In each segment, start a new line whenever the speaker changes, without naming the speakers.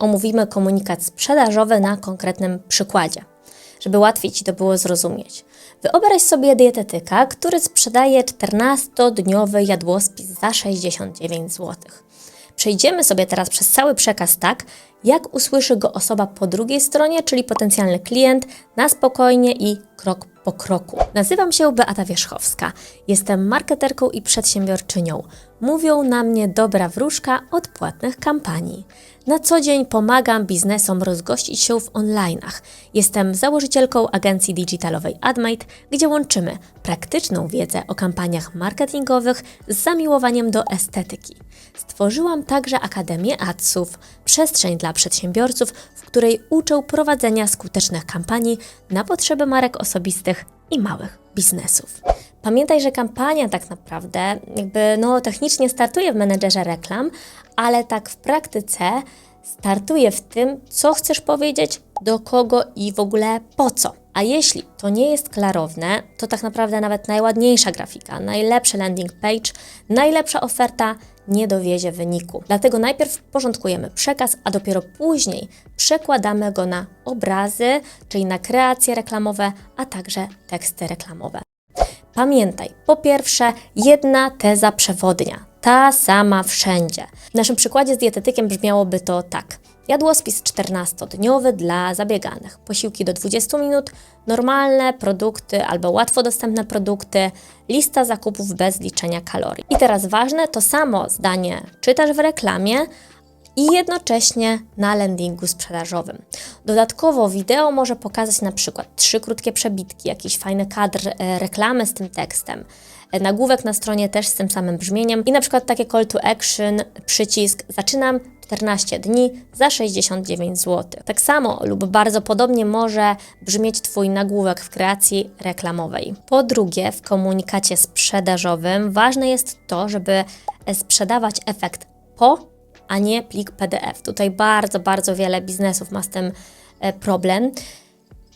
omówimy komunikat sprzedażowy na konkretnym przykładzie, żeby łatwiej Ci to było zrozumieć. Wyobraź sobie dietetyka, który sprzedaje 14-dniowy jadłospis za 69 zł. Przejdziemy sobie teraz przez cały przekaz tak, jak usłyszy go osoba po drugiej stronie, czyli potencjalny klient, na spokojnie i krok po kroku. Nazywam się Beata Wierzchowska. Jestem marketerką i przedsiębiorczynią. Mówią na mnie dobra wróżka od płatnych kampanii. Na co dzień pomagam biznesom rozgościć się w online'ach. Jestem założycielką agencji digitalowej AdMate, gdzie łączymy praktyczną wiedzę o kampaniach marketingowych z zamiłowaniem do estetyki. Stworzyłam także Akademię Adsów, przestrzeń dla przedsiębiorców, w której uczę prowadzenia skutecznych kampanii na potrzeby marek osobistych i małych biznesów. Pamiętaj, że kampania tak naprawdę jakby no technicznie startuje w menedżerze reklam, ale tak w praktyce startuje w tym, co chcesz powiedzieć, do kogo i w ogóle po co. A jeśli to nie jest klarowne, to tak naprawdę nawet najładniejsza grafika, najlepszy landing page, najlepsza oferta nie dowiezie wyniku. Dlatego najpierw porządkujemy przekaz, a dopiero później przekładamy go na obrazy, czyli na kreacje reklamowe, a także teksty reklamowe. Pamiętaj, po pierwsze, jedna teza przewodnia, ta sama wszędzie. W naszym przykładzie z dietetykiem brzmiałoby to tak. Jadłospis 14-dniowy dla zabieganych. Posiłki do 20 minut, normalne produkty albo łatwo dostępne produkty, lista zakupów bez liczenia kalorii. I teraz ważne, to samo zdanie czytasz w reklamie, i jednocześnie na landingu sprzedażowym. Dodatkowo wideo może pokazać na przykład trzy krótkie przebitki, jakiś fajny kadr e, reklamy z tym tekstem, e, nagłówek na stronie też z tym samym brzmieniem i na przykład takie call to action, przycisk zaczynam 14 dni za 69 zł. Tak samo lub bardzo podobnie może brzmieć Twój nagłówek w kreacji reklamowej. Po drugie, w komunikacie sprzedażowym ważne jest to, żeby e, sprzedawać efekt po a nie plik PDF. Tutaj bardzo, bardzo wiele biznesów ma z tym e, problem.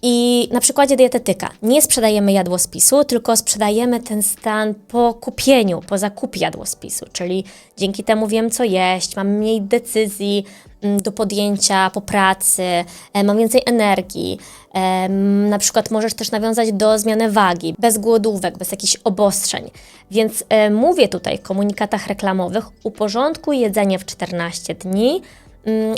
I na przykładzie dietetyka. Nie sprzedajemy jadłospisu, tylko sprzedajemy ten stan po kupieniu, po zakupie jadłospisu, czyli dzięki temu wiem, co jeść, mam mniej decyzji mm, do podjęcia po pracy, e, mam więcej energii. E, Na przykład możesz też nawiązać do zmiany wagi, bez głodówek, bez jakichś obostrzeń. Więc e, mówię tutaj w komunikatach reklamowych, uporządkuj jedzenie w 14 dni,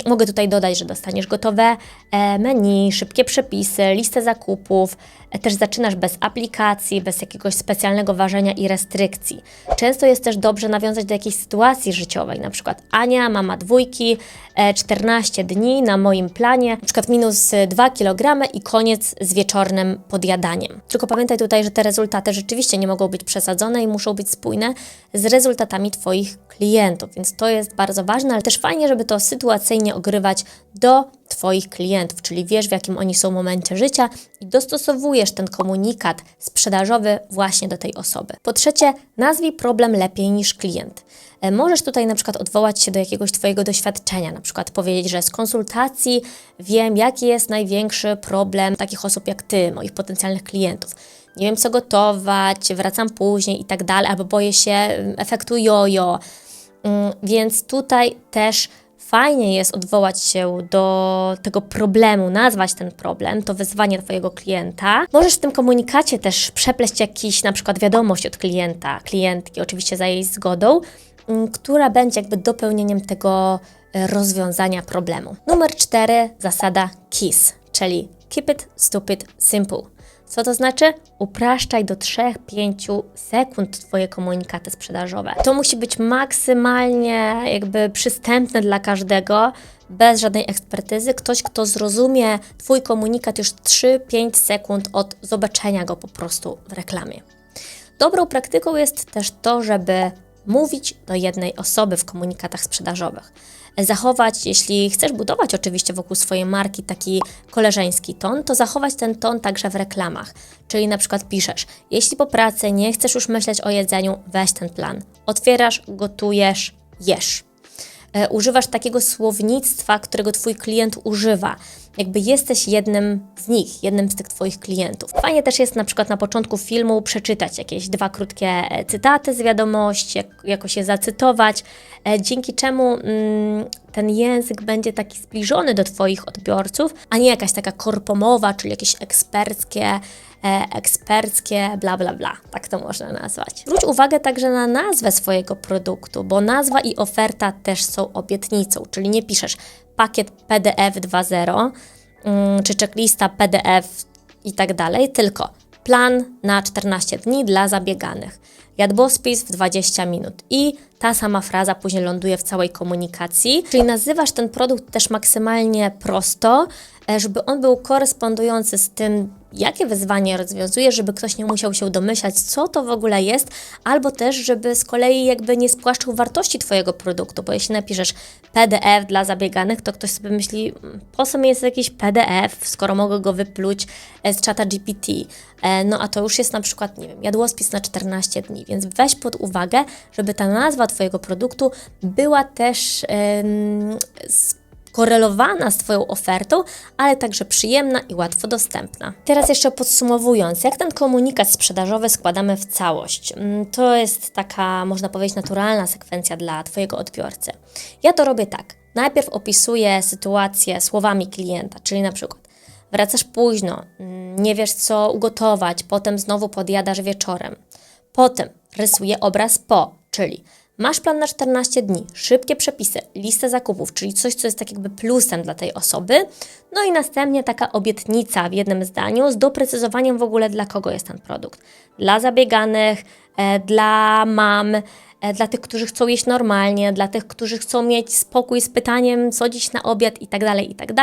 Mogę tutaj dodać, że dostaniesz gotowe e, menu, szybkie przepisy, listę zakupów. E, Też zaczynasz bez aplikacji, bez jakiegoś specjalnego ważenia i restrykcji. Często jest też dobrze nawiązać do jakiejś sytuacji życiowej, na przykład Ania, mama dwójki, e, 14 dni na moim planie, na przykład minus 2 kg i koniec z wieczornym podjadaniem. Tylko pamiętaj tutaj, że te rezultaty rzeczywiście nie mogą być przesadzone i muszą być spójne z rezultatami Twoich klientów, więc to jest bardzo ważne, ale też fajnie, żeby to sytuacyjnie ogrywać do Twoich klientów, czyli wiesz, w jakim oni są momencie życia i dostosowujesz ten komunikat sprzedażowy właśnie do tej osoby. Po trzecie, nazwij problem lepiej niż klient. E, Możesz tutaj na przykład odwołać się do jakiegoś Twojego doświadczenia, na przykład powiedzieć, że z konsultacji wiem, jaki jest największy problem takich osób jak Ty, moich potencjalnych klientów. Nie wiem, co gotować, wracam później i tak dalej, albo boję się efektu jojo. Mm, Więc tutaj też fajnie jest odwołać się do tego problemu, nazwać ten problem, to wyzwanie Twojego klienta. Możesz w tym komunikacie też przepleść jakiś na przykład wiadomość od klienta, klientki, oczywiście za jej zgodą, mm, która będzie jakby dopełnieniem tego e, rozwiązania problemu. Numer cztery, zasada KISS, czyli Keep it stupid simple. Co to znaczy? Upraszczaj do 3-5 sekund Twoje komunikaty sprzedażowe. To musi być maksymalnie jakby przystępne dla każdego, bez żadnej ekspertyzy. Ktoś, kto zrozumie Twój komunikat już 3-5 sekund od zobaczenia go po prostu w reklamie. Dobrą praktyką jest też to, żeby mówić do jednej osoby w komunikatach sprzedażowych. Zachować, jeśli chcesz budować oczywiście wokół swojej marki taki koleżeński ton, to zachować ten ton także w reklamach. Czyli na przykład piszesz, jeśli po pracy nie chcesz już myśleć o jedzeniu, weź ten plan. Otwierasz, gotujesz, jesz. E, Używasz takiego słownictwa, którego Twój klient używa. Jakby jesteś jednym z nich, jednym z tych Twoich klientów. Fajnie też jest na przykład na początku filmu przeczytać jakieś dwa krótkie e, cytaty z wiadomości, jak, jakoś je zacytować, e, dzięki czemu mm, ten język będzie taki zbliżony do Twoich odbiorców, a nie jakaś taka korpomowa, czyli jakieś eksperckie, e, eksperckie, bla, bla, bla. Tak to można nazwać. Zwróć uwagę także na nazwę swojego produktu, bo nazwa i oferta też są obietnicą, czyli nie piszesz pakiet PDF 2.0 mm, czy checklista PDF i tak dalej, tylko plan na 14 dni dla zabieganych. Jadłospis w 20 minut i ta sama fraza później ląduje w całej komunikacji, czyli nazywasz ten produkt też maksymalnie prosto, e, żeby on był korespondujący z tym, jakie wyzwanie rozwiązuje, żeby ktoś nie musiał się domyślać, co to w ogóle jest, albo też, żeby z kolei jakby nie spłaszczył wartości Twojego produktu, bo jeśli napiszesz PDF dla zabieganych, to ktoś sobie myśli, "Mm, po co mi jest jakiś PDF, skoro mogę go wypluć e, z czata GPT. E, No a to już jest na przykład, nie wiem, jadłospis na 14 dni, więc weź pod uwagę, żeby ta nazwa Twojego produktu była też em, skorelowana z Twoją ofertą, ale także przyjemna i łatwo dostępna. Teraz jeszcze podsumowując, jak ten komunikat sprzedażowy składamy w całość? Mm, To jest taka, można powiedzieć, naturalna sekwencja dla Twojego odbiorcy. Ja to robię tak. Najpierw opisuję sytuację słowami klienta, czyli na przykład wracasz późno, mm, nie wiesz co ugotować, potem znowu podjadasz wieczorem. Potem rysuję obraz po, czyli masz plan na 14 dni, szybkie przepisy, listę zakupów, czyli coś, co jest tak jakby plusem dla tej osoby. No i następnie taka obietnica w jednym zdaniu z doprecyzowaniem w ogóle dla kogo jest ten produkt. Dla zabieganych, e, dla mam, e, dla tych, którzy chcą jeść normalnie, dla tych, którzy chcą mieć spokój z pytaniem, co dziś na obiad i tak dalej, i tak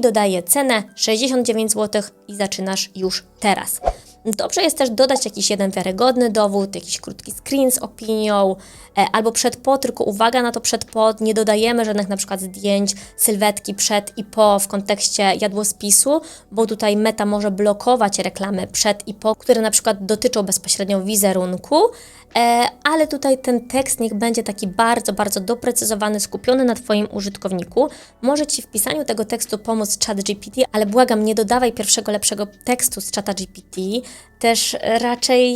dodaję cenę 69 zł i zaczynasz już teraz. Dobrze jest też dodać jakiś jeden wiarygodny dowód, jakiś krótki screen z opinią, e, albo przed po, tylko uwaga na to przed po, nie dodajemy żadnych na przykład zdjęć, sylwetki przed i po w kontekście jadłospisu, bo tutaj meta może blokować reklamy przed i po, które na przykład dotyczą bezpośrednio wizerunku, ale tutaj ten tekst niech będzie taki bardzo, bardzo doprecyzowany, skupiony na Twoim użytkowniku. Może Ci w pisaniu tego tekstu pomóc ChatGPT, ale błagam, nie dodawaj pierwszego lepszego tekstu z czata GPT. Też raczej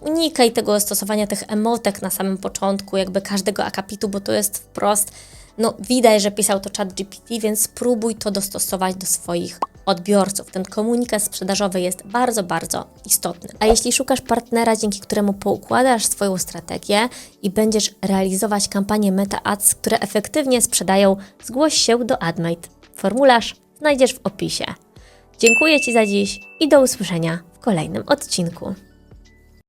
unikaj tego stosowania tych emotek na samym początku, jakby każdego akapitu, bo to jest wprost, no widać, że pisał to ChatGPT, więc spróbuj to dostosować do swoich odbiorców. Ten komunikat sprzedażowy jest bardzo, bardzo istotny. A jeśli szukasz partnera, dzięki któremu poukładasz swoją strategię i będziesz realizować kampanie Meta Ads, które efektywnie sprzedają, zgłoś się do AdMate. Formularz znajdziesz w opisie. Dziękuję Ci za dziś i do usłyszenia w kolejnym odcinku.